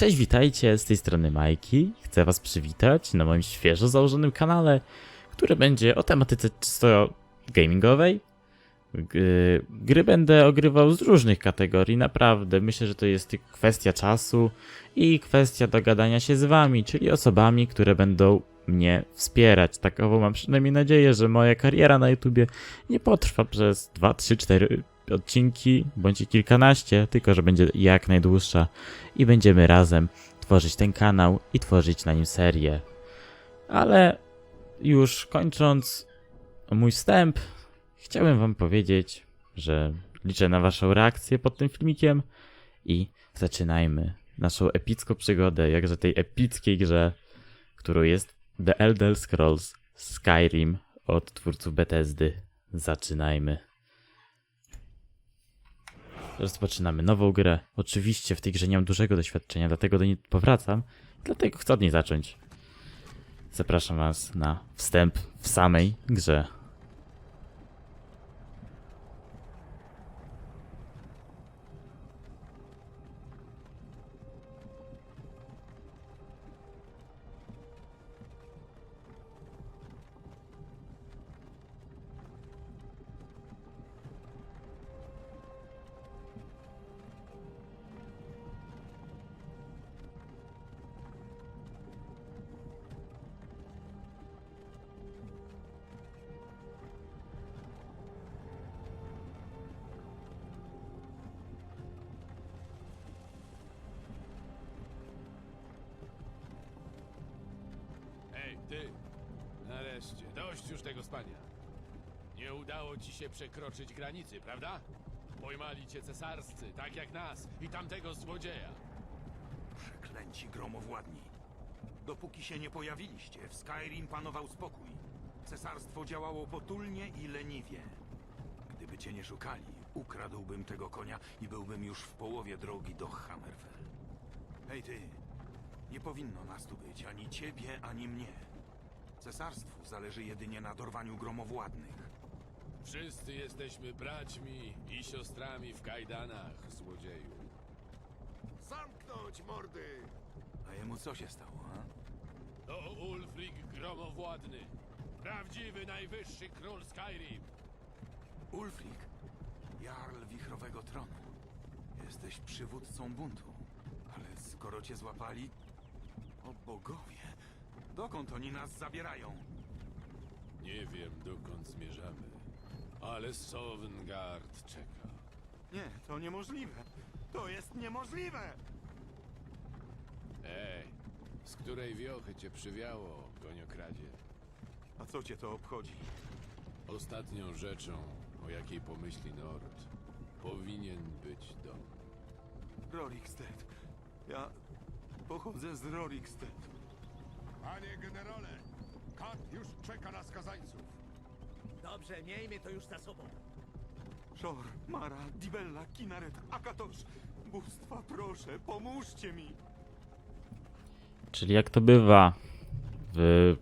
Cześć, witajcie, z tej strony Majki. Chcę was przywitać na moim świeżo założonym kanale, który będzie o tematyce czysto gamingowej. Gry będę ogrywał z różnych kategorii, naprawdę. Myślę, że to jest kwestia czasu i kwestia dogadania się z wami, czyli osobami, które będą mnie wspierać. Takową mam przynajmniej nadzieję, że moja kariera na YouTubie nie potrwa przez 2, 3, 4 odcinki, bądź kilkanaście, tylko że będzie jak najdłuższa i będziemy razem tworzyć ten kanał i tworzyć na nim serię. Ale już kończąc mój wstęp, chciałem wam powiedzieć, że liczę na waszą reakcję pod tym filmikiem i zaczynajmy naszą epicką przygodę, jakże tej epickiej grze, którą jest The Elder Scrolls Skyrim od twórców Bethesdy. Zaczynajmy. Rozpoczynamy nową grę. Oczywiście w tej grze nie mam dużego doświadczenia, dlatego do niej powracam. Dlatego chcę od niej zacząć. Zapraszam Was na wstęp w samej grze. Ty! Nareszcie, dość już tego spania. Nie udało ci się przekroczyć granicy, prawda? Pojmali cię cesarscy, tak jak nas i tamtego złodzieja. Przeklęci gromowładni. Dopóki się nie pojawiliście, w Skyrim panował spokój. Cesarstwo działało potulnie i leniwie. Gdyby cię nie szukali, ukradłbym tego konia i byłbym już w połowie drogi do Hammerfell. Hej ty, nie powinno nas tu być ani ciebie, ani mnie. Cesarstwu zależy jedynie na dorwaniu gromowładnych. Wszyscy jesteśmy braćmi i siostrami w kajdanach, złodzieju. Zamknąć mordy! A jemu co się stało, a? To Ulfric Gromowładny. Prawdziwy, najwyższy król Skyrim. Ulfric, Jarl Wichrowego Tronu. Jesteś przywódcą buntu. Ale skoro cię złapali... O bogowie! Dokąd oni nas zabierają? Nie wiem, dokąd zmierzamy, ale Sovngarde czeka. Nie, to niemożliwe. To jest niemożliwe! Ej, z której wiochy cię przywiało, koniokradzie? A co cię to obchodzi? Ostatnią rzeczą, o jakiej pomyśli Nord, powinien być dom. Rorikstead. Ja pochodzę z Rorikstead. Panie generale, kat już czeka na skazańców. Dobrze, miejmy to już za sobą. Szor, Mara, Dibella, Kinaret, Akatosz. Bóstwa, proszę, pomóżcie mi! Czyli jak to bywa w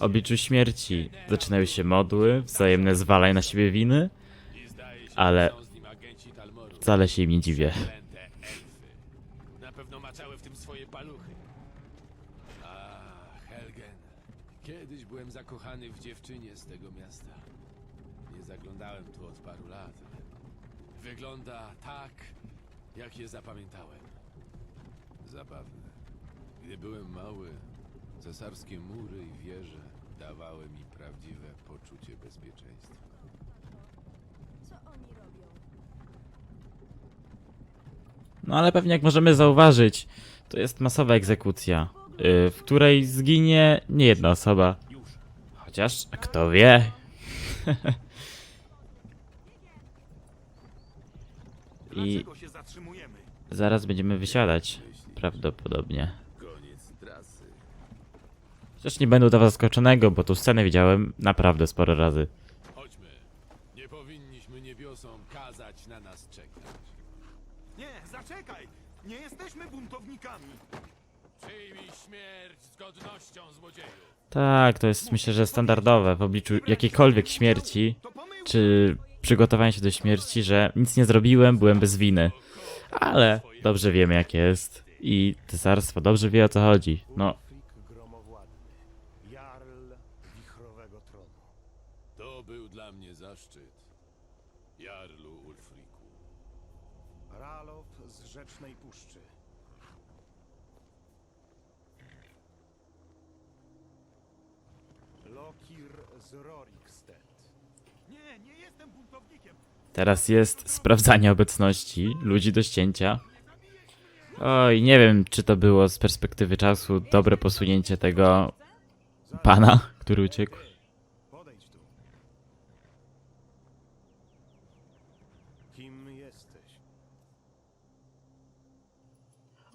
obliczu śmierci, zaczynają się modły, wzajemne zwalaj na siebie winy, Ale- wcale się im nie dziwię. Klęte elfy. Na pewno maczały w tym swoje paluchy. A, Helgen. Kiedyś byłem zakochany w dziewczynie z tego miasta. Nie zaglądałem tu od paru lat. ale Wygląda tak, jak je zapamiętałem. Zabawne. Gdy byłem mały, cesarskie mury i wieże dawały mi prawdziwe poczucie bezpieczeństwa. Co oni robią? No ale pewnie jak możemy zauważyć, to jest masowa egzekucja, w której zginie nie jedna osoba. Chociaż kto wie? I Dlaczego się zatrzymujemy? zaraz będziemy wysiadać. Prawdopodobnie. Koniec trasy. Chociaż nie będę dawał zaskoczonego, bo tą scenę widziałem naprawdę sporo razy. Chodźmy. Nie powinniśmy niebiosom kazać na nas czekać. Nie, zaczekaj! Nie jesteśmy buntownikami! Przyjmij śmierć z godnością, złodzieju. Tak, to jest myślę, że standardowe w obliczu jakiejkolwiek śmierci, czy przygotowania się do śmierci, że nic nie zrobiłem, byłem bez winy. Ale dobrze wiemy jak jest. i cesarstwo dobrze wie o co chodzi. No, Jarl Wichrowego Tronu. To był dla mnie zaszczyt. Jarlu Ulfriku. Ralof z Rzecznej Puszczy. Lokir z Rorikstead. Nie, nie jestem buntownikiem. teraz jest sprawdzanie obecności ludzi do ścięcia. Oj, nie wiem, czy to było z perspektywy czasu dobre posunięcie tego pana, który uciekł. Podejdź tu. Kim jesteś?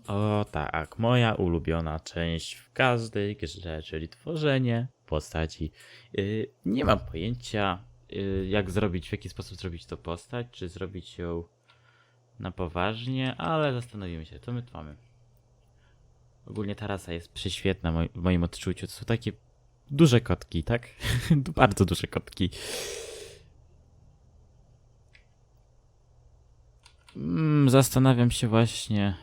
O tak, moja ulubiona część w każdej grze, czyli tworzenie postaci. Yy, nie mam pojęcia, yy, jak zrobić, w jaki sposób zrobić to postać, czy zrobić ją na poważnie, ale zastanowimy się, co my tu mamy. Ogólnie ta rasa jest prześwietna w moim odczuciu. To są takie duże kotki, tak? Bardzo duże kotki. Mm, zastanawiam się właśnie.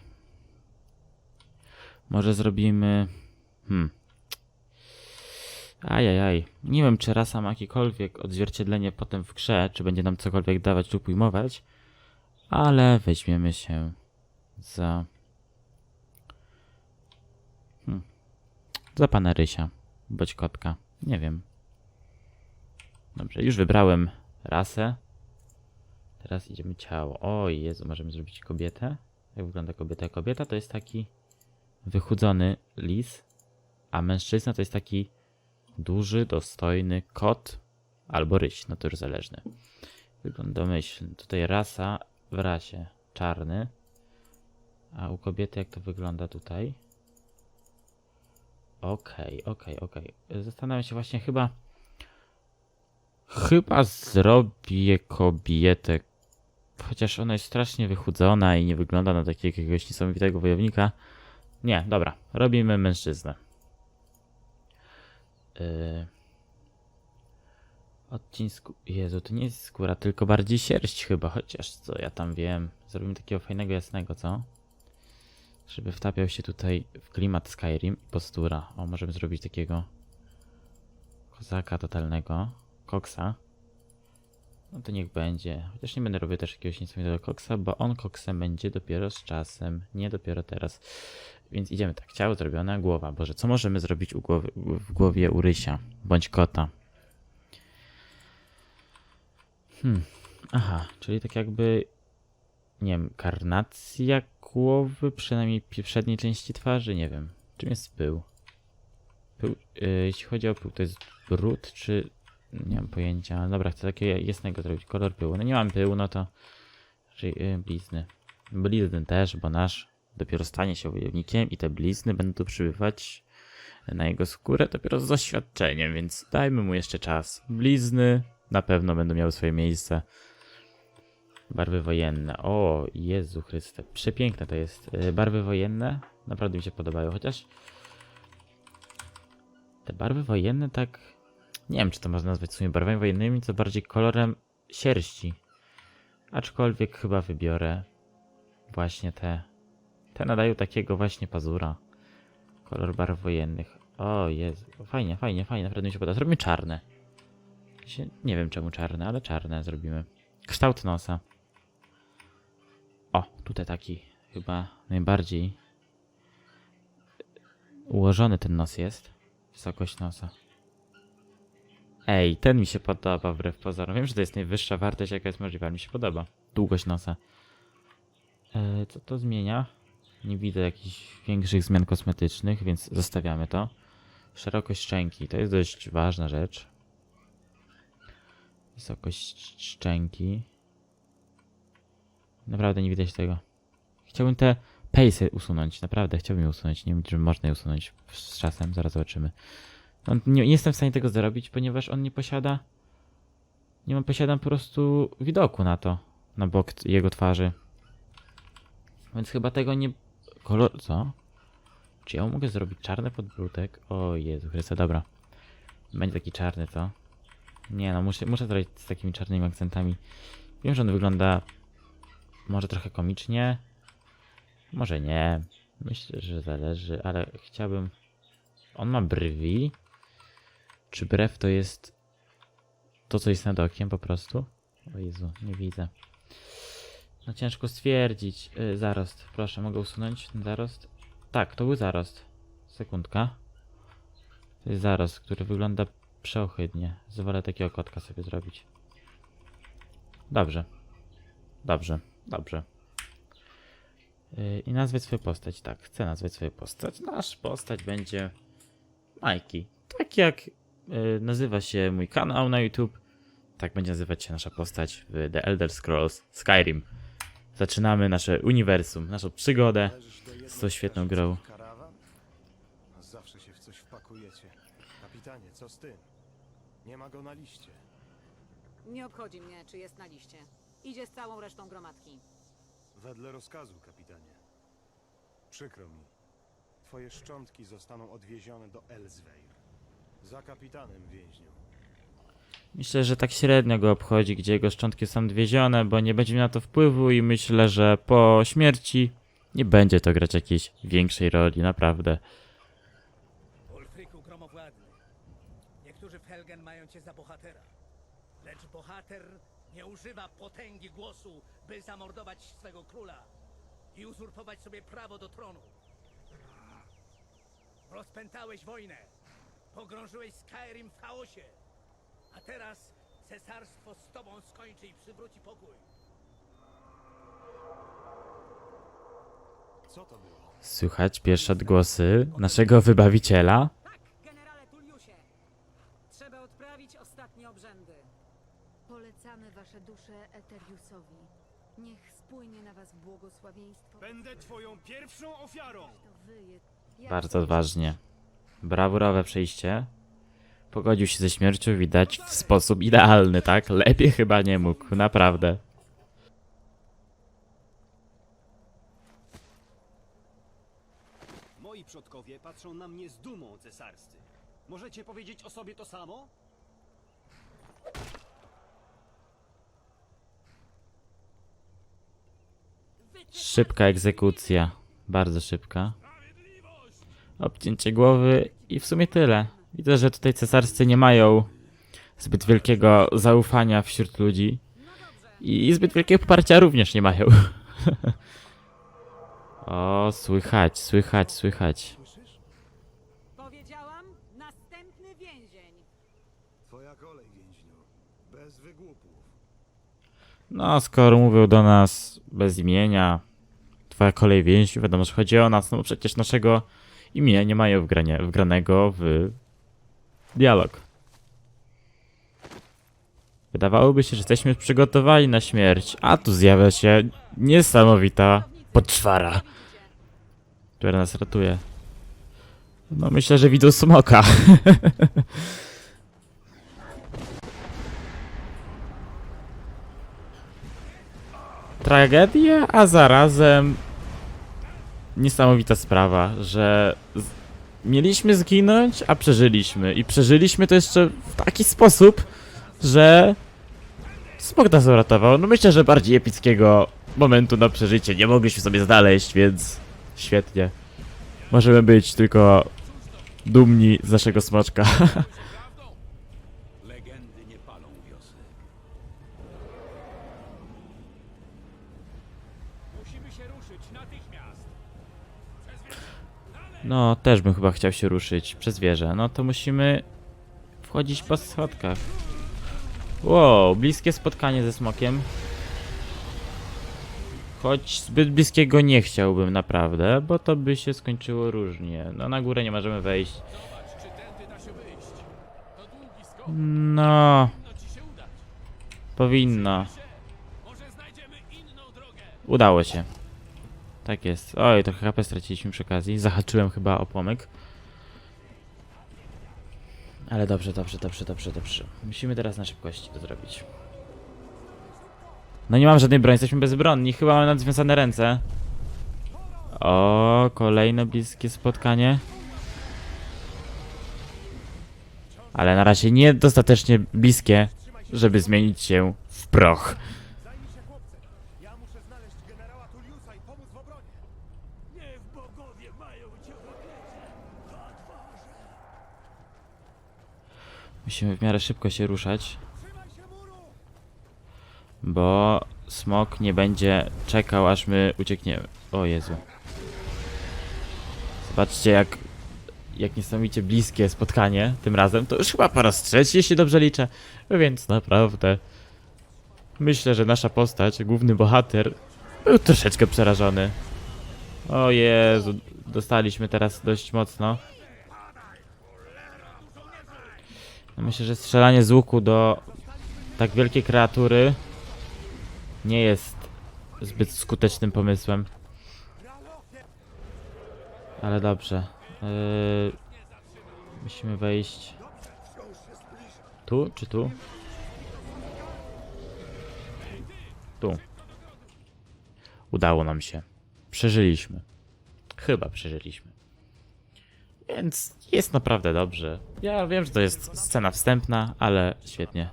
Może zrobimy. Hmm. Ajajaj. Nie wiem, czy rasa ma jakiekolwiek odzwierciedlenie potem w grze, czy będzie nam cokolwiek dawać lub ujmować, ale weźmiemy się za. Hmm. Za pana Rysia, bądź kotka. Nie wiem. Dobrze, już wybrałem rasę. Teraz idziemy ciało. O Jezu, możemy zrobić kobietę. Jak wygląda kobieta? Kobieta to jest taki wychudzony lis, a mężczyzna to jest taki duży, dostojny kot albo ryś, no to już zależne. Wygląd domyślny. Tutaj rasa w rasie czarny, a u kobiety jak to wygląda tutaj? Okej, okej, okej. Zastanawiam się właśnie chyba chyba zrobię kobietę chociaż ona jest strasznie wychudzona i nie wygląda na takiego jakiegoś niesamowitego wojownika. Nie, dobra, robimy mężczyznę. Yy... Odcień skóry. Jezu, to nie jest skóra, tylko bardziej sierść chyba, chociaż co ja tam wiem. Zrobimy takiego fajnego, jasnego, co? Żeby wtapiał się tutaj w klimat Skyrim i postura. O, możemy zrobić takiego kozaka totalnego, koksa. No to niech będzie. Chociaż nie będę robił też jakiegoś niesamowitego koksa, bo on koksem będzie dopiero z czasem, nie dopiero teraz. Więc idziemy tak. Ciało zrobione, głowa. Boże, co możemy zrobić głowy, w głowie u rysia bądź kota? Hmm. Aha, czyli tak jakby, nie wiem, karnacja głowy, przynajmniej przedniej części twarzy, nie wiem. Czym jest pył? Pył, yy, jeśli chodzi o pył, to jest brud, czy nie mam pojęcia. Dobra, chcę takiego jasnego zrobić. Kolor pyłu. No nie mam pyłu, no to raczej yy, blizny. Blizny też, bo nasz dopiero stanie się wojownikiem i te blizny będą tu przybywać na jego skórę dopiero z doświadczeniem, więc dajmy mu jeszcze czas. Blizny na pewno będą miały swoje miejsce. Barwy wojenne. O, Jezu Chryste. Przepiękne to jest. Yy, Barwy wojenne naprawdę mi się podobają, chociaż te barwy wojenne tak nie wiem, czy to można nazwać w sumie barwami wojennymi, co bardziej kolorem sierści. Aczkolwiek chyba wybiorę właśnie te. Te nadają takiego właśnie pazura. Kolor barw wojennych. O Jezu, fajnie, fajnie, fajnie, naprawdę mi się podoba. Zrobimy czarne. Nie wiem czemu czarne, ale czarne zrobimy. Kształt nosa. O, tutaj taki chyba najbardziej ułożony ten nos jest. Wysokość nosa. Ej, ten mi się podoba wbrew pozorom. Wiem, że to jest najwyższa wartość, jaka jest możliwa, mi się podoba. Długość nosa. E, co to zmienia? Nie widzę jakichś większych zmian kosmetycznych, więc zostawiamy to. Szerokość szczęki, to jest dość ważna rzecz. Wysokość szczęki. Naprawdę nie widać tego. Chciałbym te pejsy usunąć, naprawdę chciałbym je usunąć. Nie wiem, czy można je usunąć z czasem, zaraz zobaczymy. No, nie, nie jestem w stanie tego zrobić, ponieważ on nie posiada. Nie mam posiadam po prostu widoku na to, na bok jego twarzy. Więc chyba tego nie. Kolor. Co? Czy ja mogę zrobić czarny podbródek? O Jezu Chryste, dobra. Będzie taki czarny, co? Nie no, muszę, muszę zrobić z takimi czarnymi akcentami. Wiem, że on wygląda może trochę komicznie. Może nie. Myślę, że zależy, ale chciałbym. On ma brwi? Czy brew to jest to, co jest nad okiem po prostu? O Jezu, nie widzę. No ciężko stwierdzić. Yy, zarost, proszę, mogę usunąć ten zarost? Tak, to był zarost. Sekundka. To jest zarost, który wygląda przeohydnie. Zwolę takiego kotka sobie zrobić. Dobrze. Dobrze, dobrze. Yy, I nazwać swoją postać. Tak, chcę nazwać swoją postać. Nasz postać będzie Majki. Tak jak yy, nazywa się mój kanał na YouTube, tak będzie nazywać się nasza postać w The Elder Scrolls Skyrim. Zaczynamy nasze uniwersum, naszą przygodę. Z tą świetną grą. Karawan? Zawsze się w coś wpakujecie. Kapitanie, co z tym? Nie ma go na liście. Nie obchodzi mnie, czy jest na liście. Idzie z całą resztą gromadki. Wedle rozkazu, kapitanie. Przykro mi. Twoje szczątki zostaną odwiezione do Elsweir. Za kapitanem więźniu. Myślę, że tak średnio go obchodzi, gdzie jego szczątki są odwiezione, bo nie będzie miał na to wpływu i myślę, że po śmierci nie będzie to grać jakiejś większej roli, naprawdę. Ulfryku gromowładny. Niektórzy w Helgen mają cię za bohatera. Lecz bohater nie używa potęgi głosu, by zamordować swego króla i uzurpować sobie prawo do tronu. Rozpętałeś wojnę. Pogrążyłeś Skyrim w chaosie. A teraz cesarstwo z tobą skończy i przywróci pokój. Co to było? Słychać pierwsze odgłosy naszego wybawiciela. Tak, generale Tulliusie. Trzeba odprawić ostatnie obrzędy. Polecamy wasze dusze Eteriusowi. Niech spłynie na was błogosławieństwo. Będę twoją pierwszą ofiarą! To wy je... Jak Bardzo odważnie. Brawurowe przejście. Pogodził się ze śmiercią, widać, w sposób idealny, tak? Lepiej chyba nie mógł, naprawdę. Moi przodkowie patrzą na mnie z dumą, cesarscy. Możecie powiedzieć o sobie to samo? Szybka egzekucja. Bardzo szybka. Obcięcie głowy i w sumie tyle. Widzę, że tutaj cesarscy nie mają zbyt wielkiego zaufania wśród ludzi. I zbyt wielkiego poparcia również nie mają. o, słychać, słychać, słychać. Powiedziałam, następny więzień. Twoja kolej, więźniu. Bez wygłupów. No, skoro mówią do nas bez imienia, twoja kolej więźniów, wiadomo, że chodzi o nas, no bo przecież naszego imienia nie mają wgrania, wgranego w dialog. Wydawałoby się, że jesteśmy przygotowani na śmierć, a tu zjawia się niesamowita poczwara, która nas ratuje. No myślę, że widzą smoka. Tragedia, a zarazem niesamowita sprawa, że. Mieliśmy zginąć, a przeżyliśmy. I przeżyliśmy to jeszcze w taki sposób, że smok nas uratował. No myślę, że bardziej epickiego momentu na przeżycie nie mogliśmy sobie znaleźć, więc świetnie. Możemy być tylko dumni z naszego smoczka. No, też bym chyba chciał się ruszyć przez wieżę. No to musimy wchodzić po schodkach. Wow, bliskie spotkanie ze smokiem. Choć zbyt bliskiego nie chciałbym naprawdę, bo to by się skończyło różnie. No na górę nie możemy wejść. No, powinno. Udało się. Tak jest. Oj, trochę HP straciliśmy przy okazji. Zahaczyłem chyba o płomyk. Ale dobrze, dobrze, dobrze, dobrze, dobrze. Musimy teraz na szybkości to zrobić. No nie mam żadnej broni, jesteśmy bezbronni. Chyba mamy nadwiązane ręce. O, kolejne bliskie spotkanie. Ale na razie niedostatecznie bliskie, żeby zmienić się w proch. Zajmij się chłopcem. Ja muszę znaleźć generała Tulliusa i pomóc w obronie. Musimy w miarę szybko się ruszać. Bo smok nie będzie czekał, aż my uciekniemy. O Jezu. Zobaczcie, jak, jak niesamowicie bliskie spotkanie tym razem. To już chyba po raz trzeci, jeśli dobrze liczę. Więc naprawdę. Myślę, że nasza postać, główny bohater, był troszeczkę przerażony. O Jezu, dostaliśmy teraz dość mocno. No Myślę, że strzelanie z łuku do tak wielkiej kreatury nie jest zbyt skutecznym pomysłem. Ale dobrze. Yy, musimy wejść. Tu czy tu? Tu. Udało nam się. Przeżyliśmy. Chyba przeżyliśmy. Więc jest naprawdę dobrze. Ja wiem, że to jest scena wstępna, ale świetnie.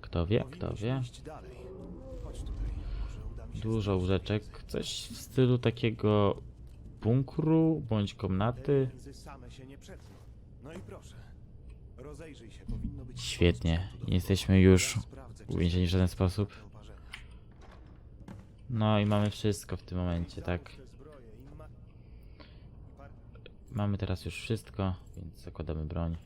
Kto wie, kto wie. Dużo łóżeczek. Coś w stylu takiego bunkru bądź komnaty. Świetnie. Nie jesteśmy już uwięzieni w żaden sposób. No i mamy wszystko w tym momencie, tak. Mamy teraz już wszystko, więc zakładamy broń.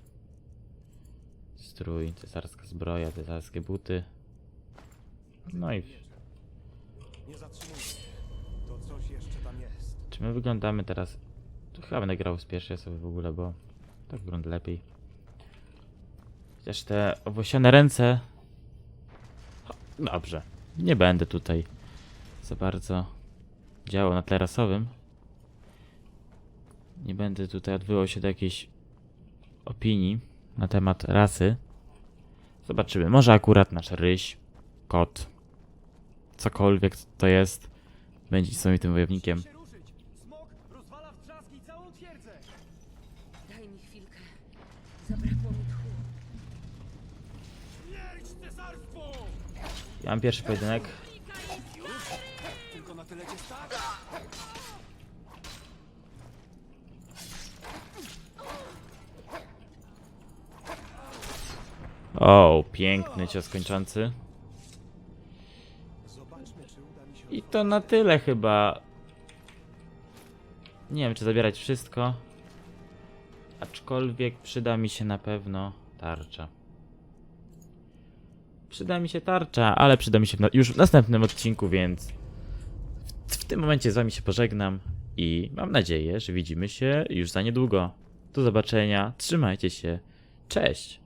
Strój, cesarska zbroja, cesarskie buty. No i czy my wyglądamy teraz... Tu chyba będę grał pierwszej osoby w ogóle, bo tak wygląda lepiej. Chociaż te owłosione ręce... Dobrze. Nie będę tutaj za bardzo działał na tle rasowym. Nie będę tutaj odwoływał się do jakiejś opinii na temat rasy. Zobaczymy. Może akurat nasz ryś, kot, cokolwiek to jest, będzie sobie tym wojownikiem. Daj mi chwilkę. Zabrakło mi tchu. Ja mam pierwszy pojedynek. O, piękny cios kończący. I to na tyle chyba. Nie wiem, czy zabierać wszystko. Aczkolwiek przyda mi się na pewno tarcza. Przyda mi się tarcza, ale przyda mi się już w następnym odcinku, więc w tym momencie z wami się pożegnam i mam nadzieję, że widzimy się już za niedługo. Do zobaczenia, trzymajcie się, cześć!